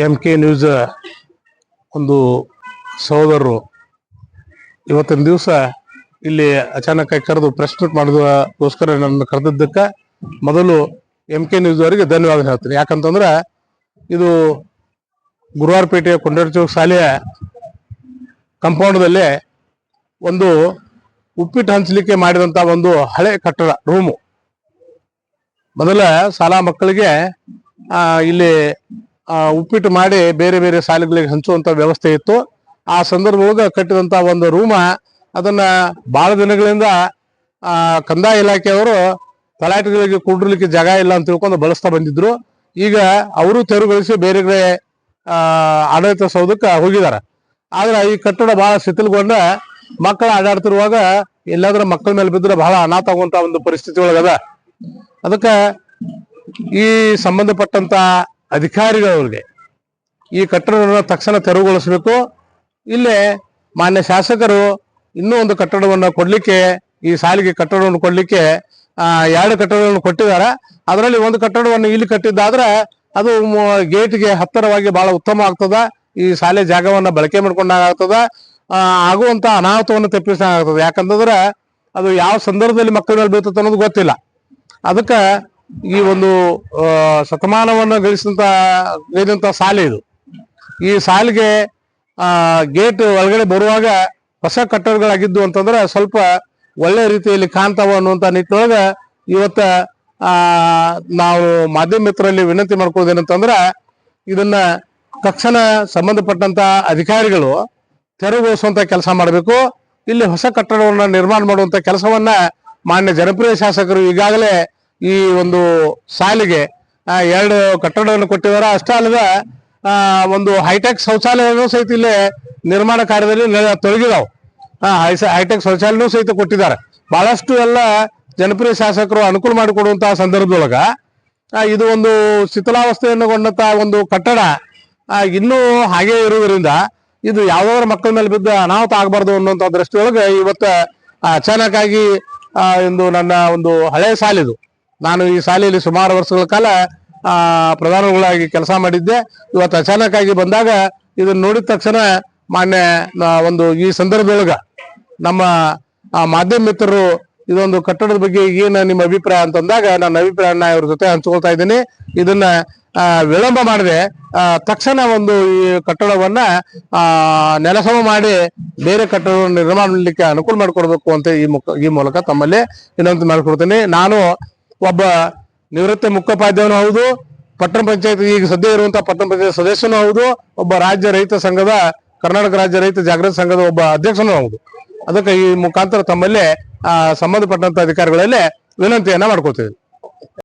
M K news ಒಂದು ಸಹೋದರರು ಇವತ್ತಿನ ದಿವಸ ಇಲ್ಲಿ ಅಚಾನಕ್ ಕರೆದು ಪ್ರೆಸ್ ಮೀಟ್ ಮಾಡೋದಕ್ಕೋಸ್ಕರ ನನ್ನ ಕರೆದಿದ್ದಕ್ಕೆ ಮೊದಲು ಎಂ ಕೆ ನ್ಯೂಸ್ ಅವರಿಗೆ ಧನ್ಯವಾದ ಹೇಳ್ತೀನಿ. ಯಾಕಂತಂದ್ರ ಇದು ಗುರುವಾರಪೇಟೆಯ ಕೊಂಡರ್ಚೌಕ್ ಶಾಲೆಯ ಕಾಂಪೌಂಡ್ದಲ್ಲಿ ಒಂದು ಉಪ್ಪಿಟ್ಟು ಹಂಚಲಿಕ್ಕೆ ಮಾಡಿದಂತ ಒಂದು ಹಳೆ ಕಟ್ಟಡ ರೂಮು ಮೊದಲ ಶಾಲಾ ಮಕ್ಕಳಿಗೆ ಇಲ್ಲಿ ಉಪ್ಪಿಟ್ಟು ಮಾಡಿ ಬೇರೆ ಬೇರೆ ಶಾಲೆಗಳಿಗೆ ಹಂಚುವಂತ ವ್ಯವಸ್ಥೆ ಇತ್ತು. ಆ ಸಂದರ್ಭ ಒಳಗೆ ಕಟ್ಟಿದಂತ ಒಂದು ರೂಮ, ಅದನ್ನ ಬಹಳ ದಿನಗಳಿಂದ ಕಂದಾಯ ಇಲಾಖೆಯವರು ತಲಾಟಿಗಳಿಗೆ ಕೂಡ್ರಲಿಕ್ಕೆ ಜಾಗ ಇಲ್ಲ ಅಂತ ತಿಳ್ಕೊಂಡು ಬಳಸ್ತಾ ಬಂದಿದ್ರು. ಈಗ ಅವರು ತೆರವುಗೊಳಿಸಿ ಬೇರೆ ಬೇರೆ ಆಡಳಿತ ಸೌಧಕ್ಕೆ ಹೋಗಿದ್ದಾರೆ. ಆದ್ರೆ ಈ ಕಟ್ಟಡ ಬಹಳ ಶಿಥಿಲಗೊಂಡ, ಮಕ್ಕಳು ಆಡಾಡ್ತಿರುವಾಗ ಎಲ್ಲಾದ್ರೂ ಮಕ್ಕಳ ಮೇಲೆ ಬಿದ್ದರೆ ಬಹಳ ಅನಾಥ ಆಗುವಂತ ಒಂದು ಪರಿಸ್ಥಿತಿ ಒಳಗದ ಅದಕ್ಕ ಈ ಸಂಬಂಧಪಟ್ಟಂತ ಅಧಿಕಾರಿಗಳವ್ರಿಗೆ ಈ ಕಟ್ಟಡವನ್ನು ತಕ್ಷಣ ತೆರವುಗೊಳಿಸಬೇಕು. ಇಲ್ಲೇ ಮಾನ್ಯ ಶಾಸಕರು ಇನ್ನೂ ಒಂದು ಕಟ್ಟಡವನ್ನು ಕೊಡ್ಲಿಕ್ಕೆ, ಈ ಸಾಲಿಗೆ ಕಟ್ಟಡವನ್ನು ಕೊಡ್ಲಿಕ್ಕೆ ಎರಡು ಕಟ್ಟಡಗಳನ್ನು ಕೊಟ್ಟಿದ್ದಾರೆ. ಅದರಲ್ಲಿ ಒಂದು ಕಟ್ಟಡವನ್ನು ಇಲ್ಲಿ ಕಟ್ಟಿದ್ದಾದ್ರೆ ಅದು ಗೇಟ್ಗೆ ಹತ್ತಿರವಾಗಿ ಬಹಳ ಉತ್ತಮ ಆಗ್ತದ. ಈ ಶಾಲೆ ಜಾಗವನ್ನು ಬಳಕೆ ಮಾಡ್ಕೊಂಡಾಗ ಆಗ್ತದ. ಆಗುವಂತ ಅನಾಹುತವನ್ನು ತಪ್ಪಿಸಿದಾಗ ಆಗ್ತದೆ. ಯಾಕಂತಂದ್ರೆ ಅದು ಯಾವ ಸಂದರ್ಭದಲ್ಲಿ ಮಕ್ಕಳ ಮೇಲೆ ಬೀಳ್ತದೆ ಅನ್ನೋದು ಗೊತ್ತಿಲ್ಲ. ಅದಕ್ಕ ಈ ಒಂದು ಶತಮಾನವನ್ನು ಗಳಿಸಿದಂತ, ಗಳಿದಂತ ಶಾಲೆ ಇದು. ಈ ಸಾಲಿಗೆ ಗೇಟ್ ಒಳಗಡೆ ಬರುವಾಗ ಹೊಸ ಕಟ್ಟಡಗಳಾಗಿದ್ದು ಅಂತಂದ್ರೆ ಸ್ವಲ್ಪ ಒಳ್ಳೆ ರೀತಿಯಲ್ಲಿ ಕಾಣ್ತಾವ ಅನ್ನುವಂತ ನಿಟ್ಟಿನೊಳಗ ಇವತ್ತ ನಾವು ಮಾಧ್ಯಮ ಮಿತ್ರರಲ್ಲಿ ವಿನಂತಿ ಮಾಡ್ಕೊಳ್ಳೋದೇನಂತಂದ್ರ ಇದನ್ನ ತಕ್ಷಣ ಸಂಬಂಧಪಟ್ಟಂತ ಅಧಿಕಾರಿಗಳು ತೆರವುಗೊಳಿಸುವಂತ ಕೆಲಸ ಮಾಡಬೇಕು. ಇಲ್ಲಿ ಹೊಸ ಕಟ್ಟಡವನ್ನ ನಿರ್ಮಾಣ ಮಾಡುವಂತ ಕೆಲಸವನ್ನ ಮಾನ್ಯ ಜನಪ್ರಿಯ ಶಾಸಕರು ಈಗಾಗಲೇ ಈ ಒಂದು ಸಾಲಿಗೆ ಎರಡು ಕಟ್ಟಡವನ್ನು ಕೊಟ್ಟಿದ್ದಾರೆ. ಅಷ್ಟೇ ಅಲ್ಲದೆ ಒಂದು ಹೈಟೆಕ್ ಶೌಚಾಲಯನೂ ಸಹಿತ ಇಲ್ಲಿ ನಿರ್ಮಾಣ ಕಾರ್ಯದಲ್ಲಿ ತೊಡಗಿದವು. ಹೈಟೆಕ್ ಶೌಚಾಲಯನೂ ಸಹಿತ ಕೊಟ್ಟಿದ್ದಾರೆ. ಬಹಳಷ್ಟು ಎಲ್ಲ ಜನಪ್ರಿಯ ಶಾಸಕರು ಅನುಕೂಲ ಮಾಡಿಕೊಡುವಂತಹ ಸಂದರ್ಭದೊಳಗ ಇದು ಒಂದು ಶಿಥಿಲಾವಸ್ಥೆಯನ್ನುಗೊಂಡಂತ ಒಂದು ಕಟ್ಟಡ ಇನ್ನೂ ಹಾಗೆ ಇರುವುದರಿಂದ ಇದು ಯಾವ್ದಾದ್ರು ಮಕ್ಕಳ ಮೇಲೆ ಬಿದ್ದು ಅನಾಹುತ ಆಗಬಾರ್ದು ಅನ್ನುವಂತ ದೃಷ್ಟಿಯೊಳಗೆ ಇವತ್ತು ಅಚಾನಕ್ ಆಗಿ ಇಂದು ನನ್ನ ಒಂದು ಹಳೆ ಶಾಲಿದು ನಾನು ಈ ಶಾಲೆಯಲ್ಲಿ ಸುಮಾರು ವರ್ಷಗಳ ಕಾಲ ಪ್ರಧಾನಗಳಾಗಿ ಕೆಲಸ ಮಾಡಿದ್ದೆ. ಇವತ್ತು ಅಚಾನಕ್ ಆಗಿ ಬಂದಾಗ ಇದನ್ನ ನೋಡಿದ ತಕ್ಷಣ ಮಾನ್ಯ ಒಂದು ಈ ಸಂದರ್ಭದೊಳಗ ನಮ್ಮ ಮಾಧ್ಯಮ ಮಿತ್ರರು ಇದೊಂದು ಕಟ್ಟಡದ ಬಗ್ಗೆ ಏನು ನಿಮ್ಮ ಅಭಿಪ್ರಾಯ ಅಂತಂದಾಗ ನನ್ನ ಅಭಿಪ್ರಾಯನ ಇವ್ರ ಜೊತೆ ಹಂಚ್ಕೊಳ್ತಾ ಇದ್ದೀನಿ. ಇದನ್ನ ವಿಳಂಬ ಮಾಡದೆ. ತಕ್ಷಣ ಒಂದು ಈ ಕಟ್ಟಡವನ್ನ ನೆಲಸಮ ಮಾಡಿ ಬೇರೆ ಕಟ್ಟಡವನ್ನು ನಿರ್ಮಾಣ ಮಾಡಲಿಕ್ಕೆ ಅನುಕೂಲ ಮಾಡಿಕೊಡ್ಬೇಕು ಅಂತ ಈ ಮುಖ, ಈ ಮೂಲಕ ತಮ್ಮಲ್ಲಿ ವಿನಂತಿ ಮಾಡಿಕೊಡ್ತೀನಿ. ನಾನು ಒಬ್ಬ ನಿವೃತ್ತ ಮುಖ್ಯೋಪಾಧ್ಯಾಯನು ಹೌದು, ಪಟ್ಟಣ ಪಂಚಾಯತ್ ಈಗ ಸದ್ಯ ಇರುವಂತಹ ಪಟ್ಟಣ ಪಂಚಾಯತ್ ಸದಸ್ಯನೂ ಹೌದು, ಒಬ್ಬ ರಾಜ್ಯ ರೈತ ಸಂಘದ, ಕರ್ನಾಟಕ ರಾಜ್ಯ ರೈತ ಜಾಗೃತಿ ಸಂಘದ ಒಬ್ಬ ಅಧ್ಯಕ್ಷನೂ ಹೌದು. ಅದಕ್ಕೆ ಈ ಮುಖಾಂತರ ತಮ್ಮಲ್ಲಿ ಸಂಬಂಧಪಟ್ಟಂತ ಅಧಿಕಾರಿಗಳಲ್ಲೇ ವಿನಂತಿಯನ್ನ ಮಾಡ್ಕೊಳ್ತೀವಿ.